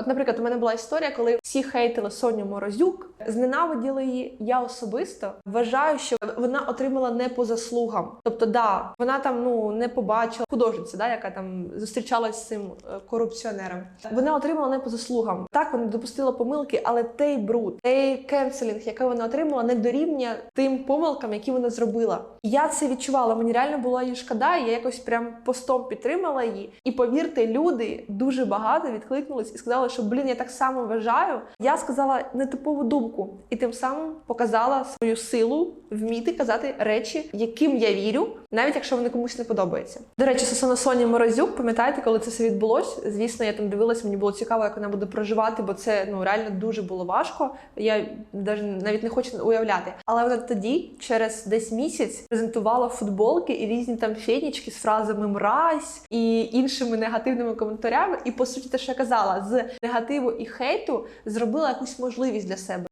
От, наприклад, у мене була історія, коли всі хейтили Соню Морозюк, зненавиділи її. Я особисто вважаю, що вона отримала не по заслугам. Тобто, да, вона там ну не побачила художниця, да, яка там зустрічалась з цим е, корупціонером. Вона отримала не по заслугам. Так, вона допустила помилки, але той бруд, той кенселінг, який вона отримала, не дорівнює тим помилкам, які вона зробила. Я це відчувала. Мені реально було її шкода. і Я якось прям постом підтримала її. І повірте, люди дуже багато відкликнулись і сказали, що блін, я так само вважаю. Я сказала нетипову думку, і тим самим показала свою силу вміти казати речі, яким я вірю, навіть якщо вони комусь не подобаються. До речі, стосовно Соні Морозюк, пам'ятаєте, коли це все відбулось? Звісно, я там дивилась, мені було цікаво, як вона буде проживати, бо це ну реально дуже було важко. Я навіть не хочу уявляти. Але вона тоді, через десь місяць, презентувала футболки і різні там фенічки з фразами мразь і іншими негативними коментарями. І по суті, те, що я казала, з негативу і хейту зробила якусь можливість для себе.